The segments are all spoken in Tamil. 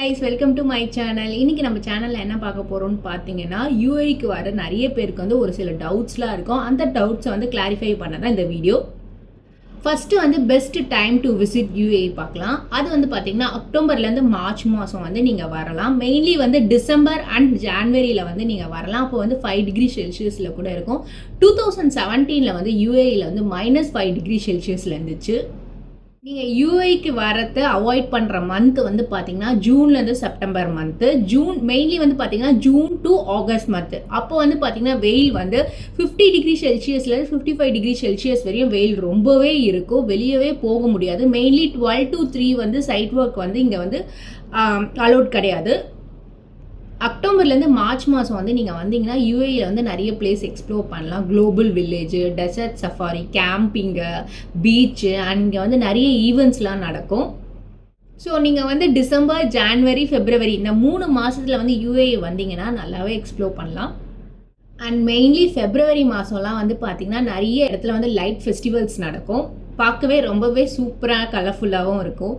Guys welcome to my channel இன்னைக்கு நம்ம சேனலில் என்ன பார்க்க போகிறோம்னு பார்த்தீங்கன்னா யூஏக்கு வர நிறைய பேருக்கு வந்து ஒரு சில டவுட்ஸ்லாம் இருக்கும். அந்த டவுட்ஸை வந்து கிளாரிஃபை பண்ண தான் இந்த வீடியோ ஃபஸ்ட்டு வந்து best time to visit UAE பார்க்கலாம். அது வந்து பார்த்தீங்கன்னா அக்டோபர்லேருந்து மார்ச் மாதம் வந்து நீங்கள் வரலாம். மெயின்லி வந்து டிசம்பர் அண்ட் ஜான்வரியில் வந்து நீங்கள் வரலாம். அப்போ வந்து ஃபைவ் டிகிரி செல்சியஸில் கூட இருக்கும். டூ தௌசண்ட் செவன்டீனில் வந்து யூஏயில் வந்து மைனஸ் ஃபைவ் டிகிரி செல்சியஸில் இருந்துச்சு. நீங்கள் யூஐக்கு வரத்தை அவாய்ட் பண்ணுற மந்த் வந்து பார்த்தீங்கன்னா ஜூன்லேருந்து செப்டம்பர் மந்த்து ஜூன் மெயின்லி வந்து பார்த்தீங்கன்னா ஜூன் டு ஆகஸ்ட் மந்த்து அப்போ வந்து பார்த்தீங்கன்னா வெயில் வந்து ஃபிஃப்டி டிகிரி செல்சியஸ்லேருந்து ஃபிஃப்டி ஃபைவ் டிகிரி செல்சியஸ் வரையும் வெயில் ரொம்பவே இருக்கும். வெளியவே போக முடியாது. மெயின்லி டுவெல் டு த்ரீ வந்து சைட் ஒர்க் வந்து இங்கே வந்து அலோட் கிடையாது. அக்டோபர்லேருந்து மார்ச் மாதம் வந்து நீங்கள் வந்தீங்கன்னா யூஏயில் வந்து நிறைய பிளேஸ் எக்ஸ்ப்ளோர் பண்ணலாம். Global village desert safari camping beach and இங்கே வந்து நிறைய ஈவெண்ட்ஸ்லாம் நடக்கும். ஸோ நீங்கள் வந்து டிசம்பர் ஜான்வரி ஃபெப்ரவரி இந்த மூணு மாதத்தில் வந்து யூஏ வந்தீங்கன்னா நல்லாவே எக்ஸ்ப்ளோர் பண்ணலாம். அண்ட் மெயின்லி ஃபெப்ரவரி மாதம்லாம் வந்து பார்த்திங்கன்னா நிறைய இடத்துல வந்து லைட் ஃபெஸ்டிவல்ஸ் நடக்கும். பார்க்கவே ரொம்பவே சூப்பராக கலர்ஃபுல்லாகவும் இருக்கும்.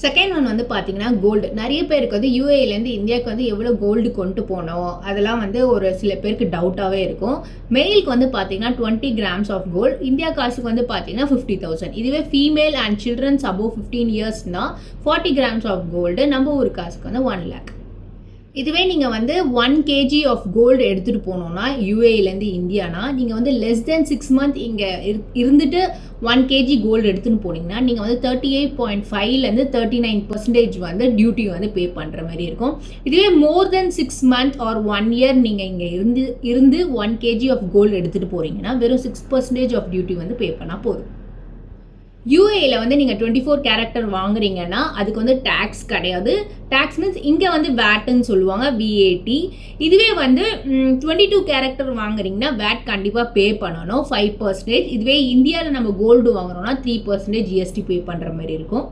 செகண்ட் ஒன் வந்து பார்த்தீங்கன்னா கோல்டு நிறைய பேருக்கு வந்து யூஏலேருந்து இந்தியாவுக்கு வந்து எவ்வளோ கோல்டு கொண்டு போனோம்? அதெல்லாம் வந்து ஒரு சில பேருக்கு டவுட்டாகவே இருக்கும். மெயிலுக்கு வந்து பார்த்தீங்கன்னா twenty grams of gold India காசுக்கு வந்து பார்த்தீங்கன்னா ஃபிஃப்டி தௌசண்ட் இதுவே female and children above fifteen இயர்ஸ்னால் forty grams of gold நம்ம ஒரு காசுக்கு வந்து ஒன் லேக் இதுவே நீங்கள் வந்து ஒன் கேஜி ஆஃப் கோல்டு எடுத்துகிட்டு போனோன்னா யூஏலேருந்து இந்தியானா நீங்கள் வந்து லெஸ் தென் சிக்ஸ் மந்த் இங்கே இருந்துட்டு ஒன் கேஜி கோல்டு எடுத்துன்னு போனீங்கன்னா நீங்கள் வந்து தேர்ட்டி எயிட் பாயிண்ட் ஃபைவ்லேருந்து தேர்ட்டி நைன் பர்சன்டேஜ் வந்து டியூட்டி வந்து பே பண்ணுற மாதிரி இருக்கும். இதுவே more than six month or one year நீங்கள் இங்கே இருந்து இருந்து ஒன் கேஜி ஆஃப் கோல்டு எடுத்துகிட்டு போகிறீங்கன்னா வெறும் சிக்ஸ் பர்சன்டேஜ் ஆஃப் டியூட்டி வந்து பே பண்ணால் போதும். யூஏயில் வந்து நீங்கள் டுவெண்ட்டி ஃபோர் கேரக்டர் வாங்குறீங்கன்னா அதுக்கு வந்து டேக்ஸ் கிடையாது. டேக்ஸ் மீன்ஸ் இங்கே வந்து வேட்டுன்னு சொல்லுவாங்க விஏடி இதுவே வந்து டுவெண்ட்டி டூ கேரக்டர் வாங்குறீங்கன்னா வேட் கண்டிப்பாக பே பண்ணணும். ஃபைவ் பர்சன்டேஜ் இதுவே இந்தியாவில் நம்ம கோல்டு வாங்குறோம்னா த்ரீ பர்சன்டேஜ் ஜிஎஸ்டி பே பண்ணுற மாதிரி இருக்கும்.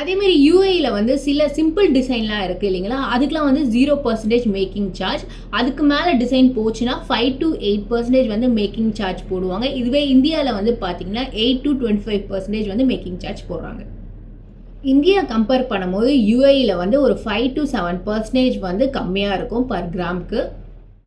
அதேமாரி யூஏயில் வந்து சில சிம்பிள் டிசைன்லாம் இருக்குது இல்லைங்களா? அதுக்கெலாம் வந்து ஜீரோ பர்சன்டேஜ் மேக்கிங் சார்ஜ் அதுக்கு மேலே டிசைன் போச்சுன்னா ஃபைவ் டு எயிட் பர்சன்டேஜ் வந்து மேக்கிங் சார்ஜ் போடுவாங்க. இதுவே இந்தியாவில் வந்து பார்த்தீங்கன்னா eight to twenty five percentage வந்து மேக்கிங் சார்ஜ் போடுறாங்க. இந்தியா கம்பேர் பண்ணும்போது யூஏயில் வந்து ஒரு ஃபைவ் டு செவன் பர்சன்டேஜ் வந்து கம்மியாக இருக்கும் பர் கிராம்க்கு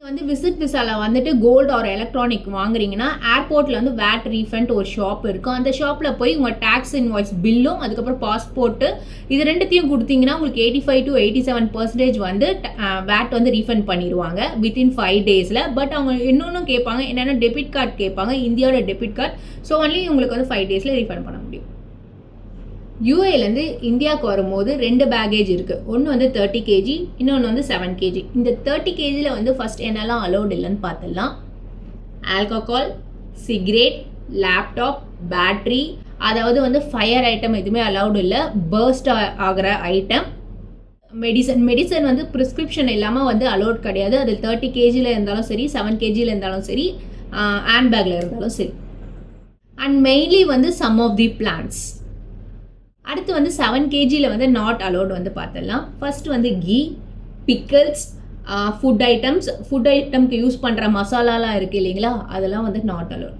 வந்து விசிட் விசாவில் வந்துட்டு கோல்டு ஆர் எலக்ட்ரானிக் வாங்குறீங்கன்னா ஏர்போர்ட்டில் வந்து வேட் ரீஃபண்ட் ஒரு ஷாப் இருக்கும். அந்த ஷாப்பில் போய் உங்கள் டேக்ஸ் இன்வாய்ஸ் பில்லும் அதுக்கப்புறம் பாஸ்போர்ட்டு இது ரெண்டுத்தையும் கொடுத்தீங்கன்னா உங்களுக்கு eighty five to eighty seven percentage வந்து வேட் வந்து ரீஃபண்ட் பண்ணிடுவாங்க வித்தின் ஃபைவ் டேஸில் பட் அவங்க இன்னொன்றும் கேட்பாங்க என்னென்னா டெபிட் கார்டு கேட்பாங்க இந்தியாவோட டெபிட் கார்டு ஸோ ஒன்லி உங்களுக்கு வந்து ஃபைவ் டேஸில் ரீஃபண்ட் பண்ண முடியும். யூஏலேருந்து இந்தியாவுக்கு வரும்போது ரெண்டு பேகேஜ் இருக்குது ஒன்று வந்து தேர்ட்டி கேஜி இன்னொன்று வந்து செவன் கேஜி இந்த தேர்ட்டி கேஜியில் வந்து ஃபஸ்ட் என்னெல்லாம் அலௌட் இல்லைன்னு பார்த்துடலாம். ஆல்கஹால் சிகரெட் லேப்டாப் பேட்ரி அதாவது வந்து ஃபயர் ஐட்டம் எதுவுமே அலௌடு இல்லை. பேர்ஸ்ட் ஆகிற ஐட்டம் மெடிசன் மெடிசன் வந்து ப்ரிஸ்கிரிப்ஷன் இல்லாமல் வந்து அலோட் கிடையாது. அது தேர்ட்டி கேஜியில் இருந்தாலும் சரி செவன் கேஜியில் இருந்தாலும் சரி ஹேண்ட் பேக்கில் இருந்தாலும் சரி. அண்ட் மெயின்லி வந்து சம் ஆஃப் தி பிளான்ஸ் அடுத்து வந்து செவன் கேஜியில் வந்து நாட் அலோட் வந்து பார்த்துடலாம். ஃபர்ஸ்ட் வந்து ghee pickles food items food ஐட்டம்க்கு use பண்ணுற மசாலாலாம் இருக்குது இல்லைங்களா? அதெல்லாம் வந்து நாட் அலோட்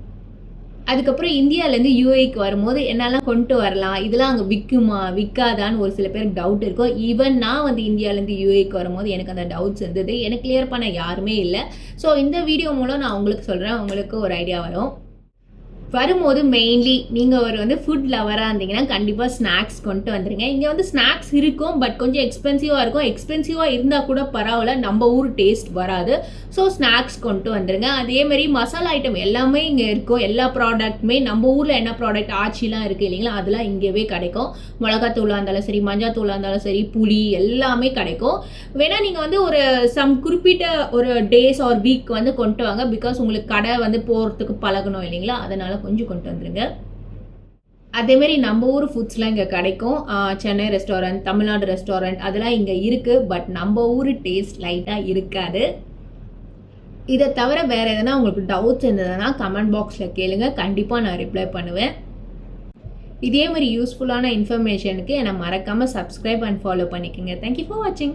அதுக்கப்புறம் இந்தியாவிலேருந்து யூஏக்கு வரும்போது என்னெல்லாம் கொண்டு வரலாம்? இதெல்லாம் அங்கே விற்குமா விற்காதான்னு ஒரு சில பேருக்கு டவுட் இருக்கும். ஈவன் நான் வந்து இந்தியாவிலேருந்து யூஏக்கு வரும்போது எனக்கு அந்த டவுட்ஸ் இருந்தது. எனக்கு கிளியர் பண்ண யாருமே இல்லை. ஸோ இந்த வீடியோ மூலம் நான் உங்களுக்கு சொல்கிறேன் உங்களுக்கு ஒரு ஐடியா வரும். வரும்போது மெயின்லி நீங்கள் ஒரு வந்து ஃபுட் லவராக இருந்தீங்கன்னா கண்டிப்பாக ஸ்நாக்ஸ் கொண்டு வந்துடுங்க இங்கே வந்து ஸ்நாக்ஸ் இருக்கும் பட் கொஞ்சம் எக்ஸ்பென்சிவாக இருக்கும். எக்ஸ்பென்சிவாக இருந்தால் கூட பரவாயில்ல நம்ம ஊர் டேஸ்ட் வராது. ஸோ ஸ்நாக்ஸ் கொண்டு வந்துடுங்க அதேமாரி மசாலா ஐட்டம் எல்லாமே இங்கே இருக்கும். எல்லா ப்ராடக்ட்டுமே நம்ம ஊரில் என்ன ப்ராடக்ட் ஆச்சிலாம் இருக்குது இல்லைங்களா அதெல்லாம் இங்கேவே கிடைக்கும். மிளகாத்தூளாக இருந்தாலும் சரி மஞ்சாத்தூளாக இருந்தாலும் சரி புளி எல்லாமே கிடைக்கும். வேணால் நீங்கள் வந்து ஒரு சம் குறிப்பிட்ட ஒரு டேஸ் ஆர் வீக் வந்து கொண்டு வாங்க பிகாஸ் உங்களுக்கு கடை வந்து போகிறதுக்கு பழகணும் இல்லைங்களா அதனால் கொஞ்சம் கொண்டு வந்துருங்க. அதேமாரி நம்ம ஊர் ஃபுட்ஸ்லாம் இங்கே கிடைக்கும். சென்னை ரெஸ்டாரண்ட் தமிழ்நாடு ரெஸ்டாரண்ட் அதெல்லாம் இங்கே இருக்குது பட் நம்ம ஊர் டேஸ்ட் லைட்டாக இருக்காது. இதை தவிர வேறு எதனா உங்களுக்கு டவுட்ஸ் இருந்ததுன்னா கமெண்ட் பாக்ஸில் கேளுங்க. கண்டிப்பாக நான் ரிப்ளை பண்ணுவேன். இதே மாதிரி யூஸ்ஃபுல்லான இன்ஃபர்மேஷனுக்கு என்னை மறக்காமல் சப்ஸ்கிரைப் அண்ட் ஃபாலோ பண்ணிக்கோங்க. தேங்க்யூ ஃபார் வாட்சிங்